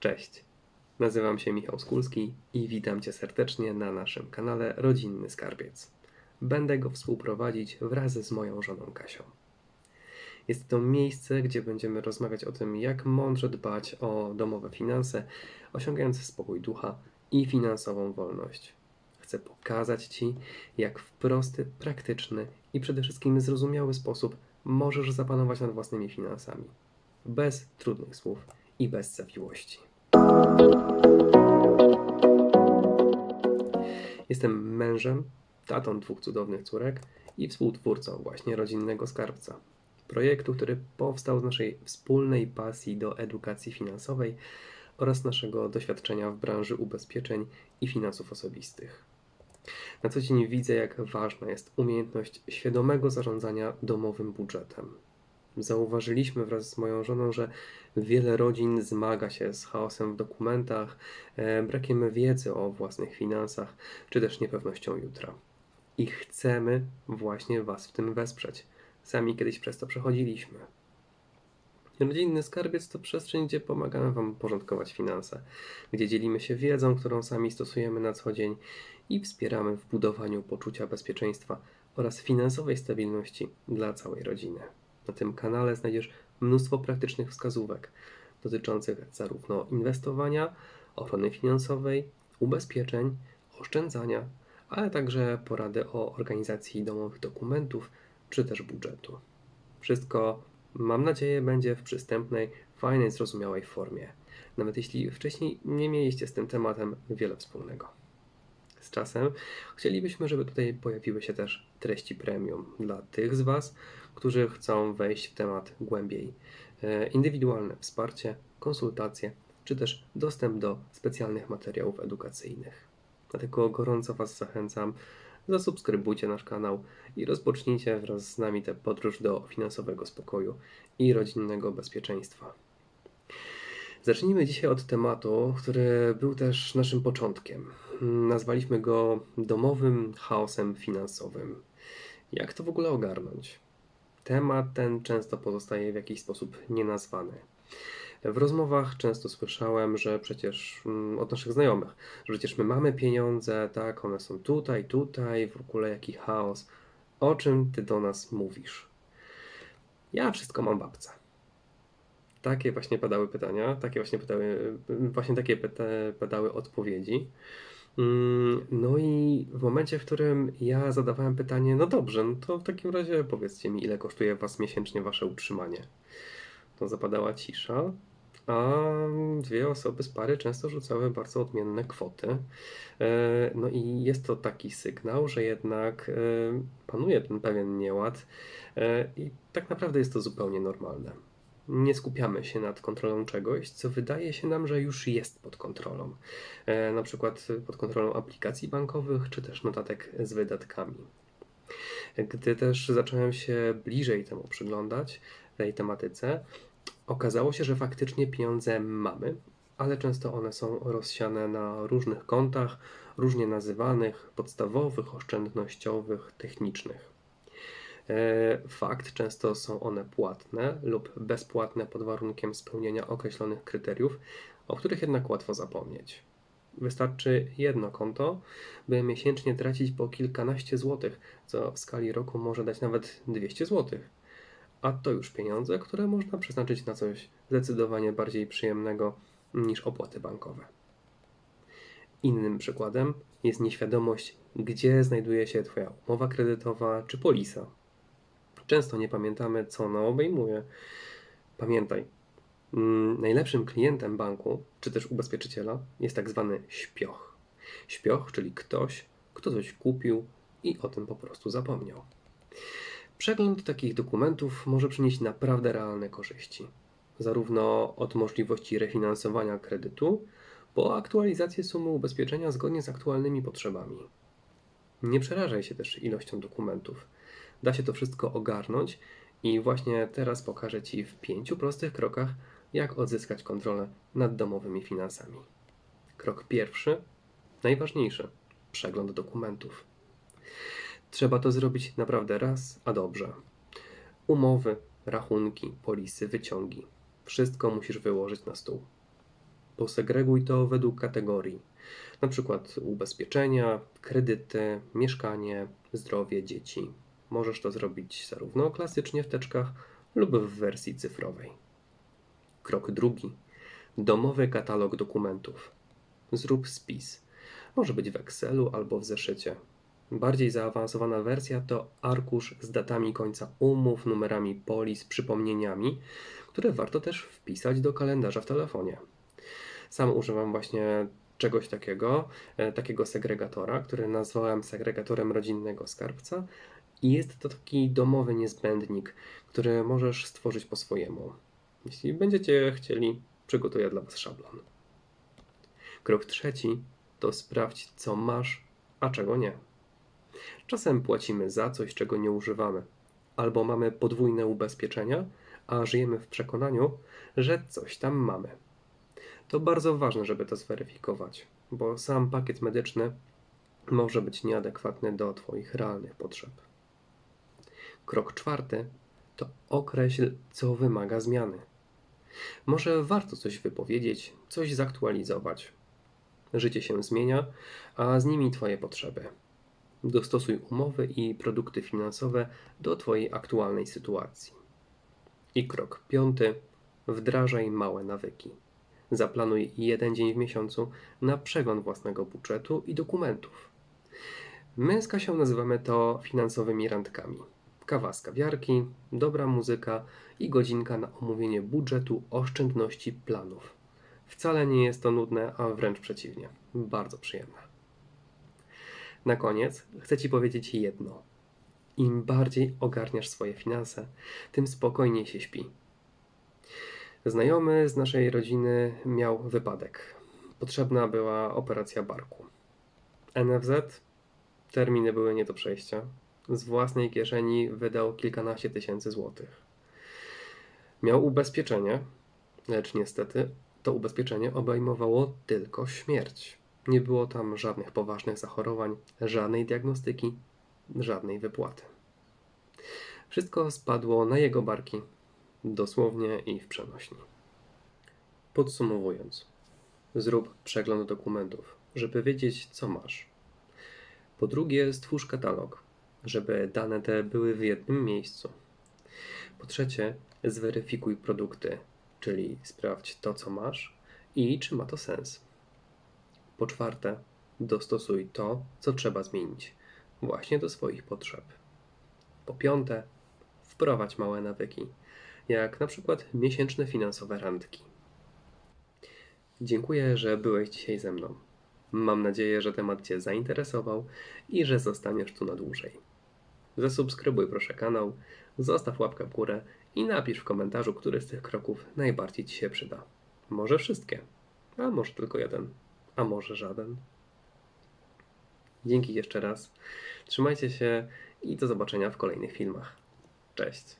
Cześć, nazywam się Michał Skulski i witam Cię serdecznie na naszym kanale Rodzinny Skarbiec. Będę go współprowadzić wraz z moją żoną Kasią. Jest to miejsce, gdzie będziemy rozmawiać o tym, jak mądrze dbać o domowe finanse, osiągając spokój ducha i finansową wolność. Chcę pokazać Ci, jak w prosty, praktyczny i przede wszystkim zrozumiały sposób możesz zapanować nad własnymi finansami. Bez trudnych słów i bez zawiłości. Jestem mężem, tatą dwóch cudownych córek i współtwórcą właśnie rodzinnego skarbca. Projektu, który powstał z naszej wspólnej pasji do edukacji finansowej oraz naszego doświadczenia w branży ubezpieczeń i finansów osobistych. Na co dzień widzę, jak ważna jest umiejętność świadomego zarządzania domowym budżetem. Zauważyliśmy wraz z moją żoną, że wiele rodzin zmaga się z chaosem w dokumentach, e, brakiem wiedzy o własnych finansach, czy też niepewnością jutra. I chcemy właśnie Was w tym wesprzeć. Sami kiedyś przez to przechodziliśmy. Rodzinny skarbiec to przestrzeń, gdzie pomagamy Wam porządkować finanse, gdzie dzielimy się wiedzą, którą sami stosujemy na co dzień i wspieramy w budowaniu poczucia bezpieczeństwa oraz finansowej stabilności dla całej rodziny. Na tym kanale znajdziesz mnóstwo praktycznych wskazówek dotyczących zarówno inwestowania, ochrony finansowej, ubezpieczeń, oszczędzania, ale także porady o organizacji domowych dokumentów czy też budżetu. Wszystko, mam nadzieję, będzie w przystępnej, fajnej, zrozumiałej formie, nawet jeśli wcześniej nie mieliście z tym tematem wiele wspólnego. Z czasem chcielibyśmy, żeby tutaj pojawiły się też treści premium dla tych z Was, którzy chcą wejść w temat głębiej. E, Indywidualne wsparcie, konsultacje, czy też dostęp do specjalnych materiałów edukacyjnych. Dlatego gorąco Was zachęcam, zasubskrybujcie nasz kanał i rozpocznijcie wraz z nami tę podróż do finansowego spokoju i rodzinnego bezpieczeństwa. Zacznijmy dzisiaj od tematu, który był też naszym początkiem. Nazwaliśmy go domowym chaosem finansowym. Jak to w ogóle ogarnąć? Temat ten często pozostaje w jakiś sposób nienazwany. W rozmowach często słyszałem, że przecież mm, od naszych znajomych, że przecież my mamy pieniądze, tak, one są tutaj, tutaj, w ogóle jaki chaos. O czym ty do nas mówisz? Ja wszystko mam babce. Takie właśnie padały pytania, takie właśnie padały, właśnie takie padały odpowiedzi. Mm, No i w momencie, w którym ja zadawałem pytanie, no dobrze, no to w takim razie powiedzcie mi, ile kosztuje Was miesięcznie Wasze utrzymanie. To zapadała cisza, a dwie osoby z pary często rzucały bardzo odmienne kwoty. E, No i jest to taki sygnał, że jednak e, panuje ten pewien nieład e, i tak naprawdę jest to zupełnie normalne. Nie skupiamy się nad kontrolą czegoś, co wydaje się nam, że już jest pod kontrolą. E, Na przykład pod kontrolą aplikacji bankowych, czy też notatek z wydatkami. Gdy też zacząłem się bliżej temu przyglądać, tej tematyce, okazało się, że faktycznie pieniądze mamy, ale często one są rozsiane na różnych kontach, różnie nazywanych, podstawowych, oszczędnościowych, technicznych. E, Fakt, często są one płatne lub bezpłatne pod warunkiem spełnienia określonych kryteriów, o których jednak łatwo zapomnieć. Wystarczy jedno konto, by miesięcznie tracić po kilkanaście złotych, co w skali roku może dać nawet 200 złotych. A to już pieniądze, które można przeznaczyć na coś zdecydowanie bardziej przyjemnego niż opłaty bankowe. Innym przykładem jest nieświadomość, gdzie znajduje się Twoja umowa kredytowa czy polisa. Często nie pamiętamy, co ona obejmuje. Pamiętaj, mm, najlepszym klientem banku czy też ubezpieczyciela jest tak zwany śpioch. Śpioch, czyli ktoś, kto coś kupił i o tym po prostu zapomniał. Przegląd takich dokumentów może przynieść naprawdę realne korzyści, zarówno od możliwości refinansowania kredytu, po aktualizację sumy ubezpieczenia zgodnie z aktualnymi potrzebami. Nie przerażaj się też ilością dokumentów. Da się to wszystko ogarnąć i właśnie teraz pokażę Ci w pięciu prostych krokach, jak odzyskać kontrolę nad domowymi finansami. Krok pierwszy, najważniejszy przegląd dokumentów. Trzeba to zrobić naprawdę raz, a dobrze. Umowy, rachunki, polisy, wyciągi. Wszystko musisz wyłożyć na stół. Posegreguj to według kategorii, na przykład ubezpieczenia, kredyty, mieszkanie, zdrowie, dzieci. Możesz to zrobić zarówno klasycznie w teczkach lub w wersji cyfrowej. Krok drugi. Domowy katalog dokumentów. Zrób spis. Może być w Excelu albo w zeszycie. Bardziej zaawansowana wersja to arkusz z datami końca umów, numerami polis, przypomnieniami, które warto też wpisać do kalendarza w telefonie. Sam używam właśnie czegoś takiego, e, takiego segregatora, który nazwałem segregatorem rodzinnego skarbca i jest to taki domowy niezbędnik, który możesz stworzyć po swojemu. Jeśli będziecie chcieli, przygotuję dla Was szablon. Krok trzeci to sprawdź, co masz, a czego nie. Czasem płacimy za coś, czego nie używamy, albo mamy podwójne ubezpieczenia, a żyjemy w przekonaniu, że coś tam mamy. To bardzo ważne, żeby to zweryfikować, bo sam pakiet medyczny może być nieadekwatny do Twoich realnych potrzeb. Krok czwarty to określ, co wymaga zmiany. Może warto coś wypowiedzieć, coś zaktualizować. Życie się zmienia, a z nimi Twoje potrzeby. Dostosuj umowy i produkty finansowe do Twojej aktualnej sytuacji. I krok piąty: wdrażaj małe nawyki. Zaplanuj jeden dzień w miesiącu na przegląd własnego budżetu i dokumentów. My z Kasią nazywamy to finansowymi randkami. Kawa z kawiarki, dobra muzyka i godzinka na omówienie budżetu, oszczędności, planów. Wcale nie jest to nudne, a wręcz przeciwnie, bardzo przyjemne. Na koniec chcę Ci powiedzieć jedno. Im bardziej ogarniasz swoje finanse, tym spokojniej się śpi. Znajomy z naszej rodziny miał wypadek. Potrzebna była operacja barku. NFZ terminy były nie do przejścia. Z własnej kieszeni wydał kilkanaście tysięcy złotych. Miał ubezpieczenie, lecz niestety to ubezpieczenie obejmowało tylko śmierć. Nie było tam żadnych poważnych zachorowań, żadnej diagnostyki, żadnej wypłaty. Wszystko spadło na jego barki, dosłownie i w przenośni. Podsumowując, zrób przegląd dokumentów, żeby wiedzieć, co masz. Po drugie, stwórz katalog, żeby dane te były w jednym miejscu. Po trzecie, zweryfikuj produkty, czyli sprawdź to, co masz i czy ma to sens. Po czwarte, dostosuj to, co trzeba zmienić, właśnie do swoich potrzeb. Po piąte, wprowadź małe nawyki, jak na przykład miesięczne finansowe randki. Dziękuję, że byłeś dzisiaj ze mną. Mam nadzieję, że temat Cię zainteresował i że zostaniesz tu na dłużej. Zasubskrybuj proszę kanał, zostaw łapkę w górę i napisz w komentarzu, który z tych kroków najbardziej Ci się przyda. Może wszystkie, a może tylko jeden, a może żaden. Dzięki jeszcze raz. Trzymajcie się i do zobaczenia w kolejnych filmach. Cześć.